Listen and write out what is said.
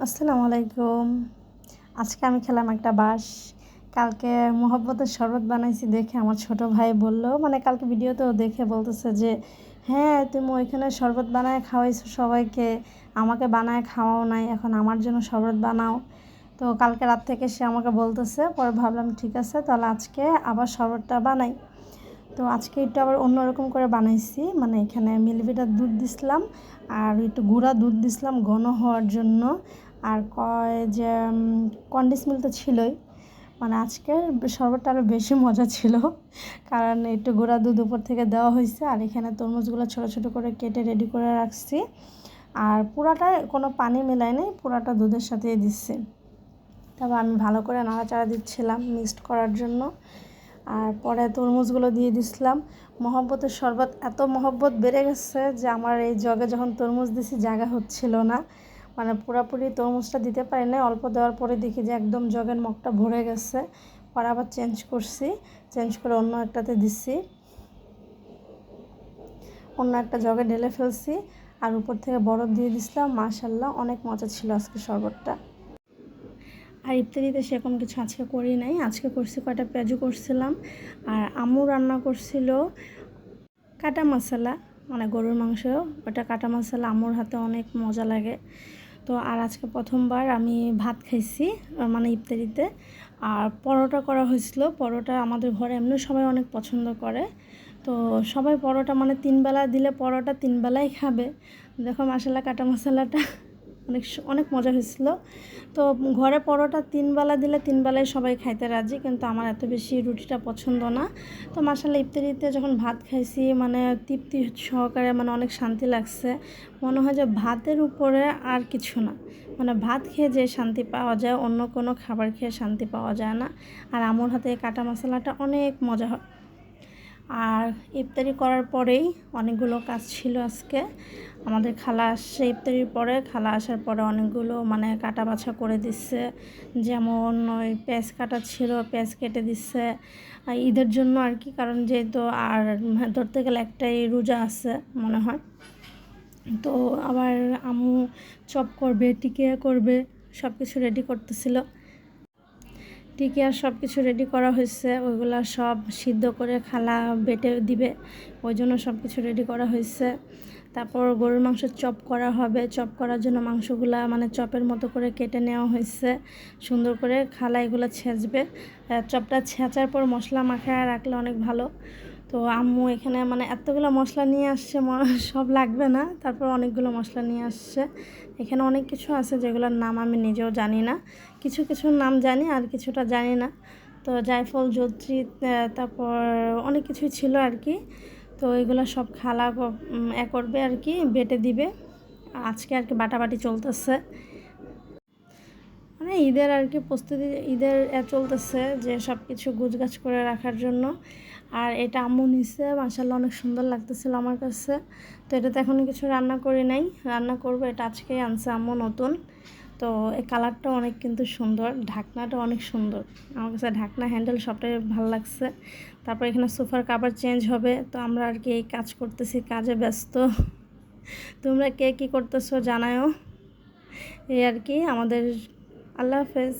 আসসালামু আলাইকুম। আজকে আমি খেলাম একটা বাস কালকে মোহব্বতের শরবত বানাইছি দেখে আমার ছোট ভাই বলল মানে কালকে ভিডিওতেও দেখে বলতেছে যে হ্যাঁ তুমি ওইখানে শরবত বানায় খাওয়াইছো সবাইকে, আমাকে বানায় খাওয়াও নাই, এখন আমার জন্য শরবত বানাও। তো কালকে রাত থেকে সে আমাকে বলতেছে, পরে ভাবলাম ঠিক আছে, তাহলে আজকে আবার শরবতটা বানাই। তো আজকে একটু আবার অন্যরকম করে বানাইছি। মানে এখানে মিলিমিটার দুধ দিছিলাম আর একটু গুঁড়া দুধ দিছিলাম ঘন হওয়ার জন্য। আর কয় যে কন্ডিস মিল তো ছিলই। মানে আজকে শরবতটা আরও বেশি মজা ছিল, কারণ একটু গুঁড়া দুধ উপর থেকে দেওয়া হয়েছে। আর এখানে তরমুজগুলো ছোটো ছোটো করে কেটে রেডি করে রাখছি। আর পুরাটায় কোনো পানি মেলায় নেই, পুরাটা দুধের সাথেই দিচ্ছি। তারপর আমি ভালো করে নাড়াচাড়া দিচ্ছিলাম মিক্সড করার জন্য। আর পরে তরমুজগুলো দিয়ে দিছিলাম। মহব্বতের শরবত এত মহব্বত বেড়ে গেছে যে আমার এই জগে যখন তরমুজ দিছি জায়গা হচ্ছিল না। মানে পুরাপুরি তরমুজটা দিতে পারি না অল্প দেওয়ার পরে দেখি যে একদম জগের মগটা ভরে গেছে। পরে আবার চেঞ্জ করছি চেঞ্জ করে অন্য একটাতে দিচ্ছি অন্য একটা জগে ঢেলে ফেলছি, আর উপর থেকে বরফ দিয়ে দিছিলাম মাশাল্লাহ অনেক মজা ছিল আজকে শরবতটা। আর ইফতারিতে সেরকম কিছু আজকে করি নাই। আজকে করছি কয়টা পেঁয়াজু করছিলাম। আর আম্মু রান্না করছিল কাটা মশলা মানে গরুর মাংস। ওটা কাটা মশলা আমুর হাতে অনেক মজা লাগে। তো আর আজকে প্রথমবার আমি ভাত খাইছি মানে ইফতারিতে। আর পরোটা করা হয়েছিল। পরোটা আমাদের ঘরে এমনি সবাই অনেক পছন্দ করে। তো সবাই পরোটা মানে তিনবেলা দিলে পরোটা তিনবেলাই খাবে। দেখো মশলা কাটা মশলাটা। অনেক অনেক মজা হয়েছিল। তো ঘরে পরোটা তিনবেলা দিলে তিনবেলায় সবাই খাইতে রাজি, কিন্তু আমার এত বেশি রুটিটা পছন্দ না। তো মাসাল্লাহ ইফতারিতে যখন ভাত খাইছি মানে তৃপ্তি সহকারে মানে অনেক শান্তি লাগছে। মনে হয় যে ভাতের উপরে আর কিছু না। মানে ভাত খেয়ে যে শান্তি পাওয়া যায়, অন্য কোনো খাবার খেয়ে শান্তি পাওয়া যায় না। আর আমার হাতে কাটা মশলাটা অনেক মজা হয়। আর ইফতারি করার পরেই অনেকগুলো কাজ ছিল আজকে। আমাদের খালা আসছে ইফতারির পরে, খালা আসার পরে অনেকগুলো মানে কাটা বাছা করে দিচ্ছে। যেমন ওই পেঁয়াজ কাটা ছিল, পেঁয়াজ কেটে দিচ্ছে। ঈদের জন্য আর কি, কারণ যেহেতু আর ধরতে গেলে একটাই রোজা আছে মনে হয়। তো আবার আমু চপ করবে, টিকিয়া করবে সব কিছু রেডি করতেছিল। টিকিয়া সব কিছু রেডি করা হয়েছে, ওইগুলো সব সিদ্ধ করে খালা বেটে দিবে, ওই জন্য সব কিছু রেডি করা হয়েছে। তারপর গরুর মাংস চপ করা হবে, চপ করার জন্য মাংসগুলা মানে চপের মতো করে কেটে নেওয়া হয়েছে, সুন্দর করে খালা এগুলো ছেঁচবে। চপটা ছেঁচার পর মশলা মাখায় রাখলে অনেক ভালো। তো আম্মু এখানে মানে এতগুলো মশলা নিয়ে আসছে সব লাগবে না। তারপর অনেকগুলো মশলা নিয়ে আসছে। এখানে অনেক কিছু আছে যেগুলোর নাম আমি নিজেও জানি না। কিছু কিছু নাম জানি আর কিছুটা জানি না। তো জায়ফল জত্রী তারপর অনেক কিছুই ছিল আর কি। তো এগুলো সব খালা এ করবে আর কি, বেটে দিবে। আজকে আর কি বাটাবাটি চলতেছে। মানে ঈদের আর কি প্রস্তুতি, ঈদের চলতেছে যে সব কিছু গুছগাছ করে রাখার জন্য। আর এটা আম্মু নিচ্ছে মাসাল্লাহ অনেক সুন্দর লাগতেছিল আমার কাছে। তো এটাতে এখনও কিছু রান্না করি নাই, রান্না করব, এটা আজকেই আনছে আম্মু নতুন। তো এই কালারটা অনেক কিন্তু সুন্দর, ঢাকনাটা অনেক সুন্দর। আমার কাছে ঢাকনা, হ্যান্ডেল সবটাই ভালো লাগছে। তারপর এখানে সোফার কাভার চেঞ্জ হবে, তো আমরা আর কি এই কাজ করতেছি, কাজে ব্যস্ত। তোমরা কে কী করতেছো জানায়ও। এই আর কি, আমাদের আল্লাহ হাফেজ।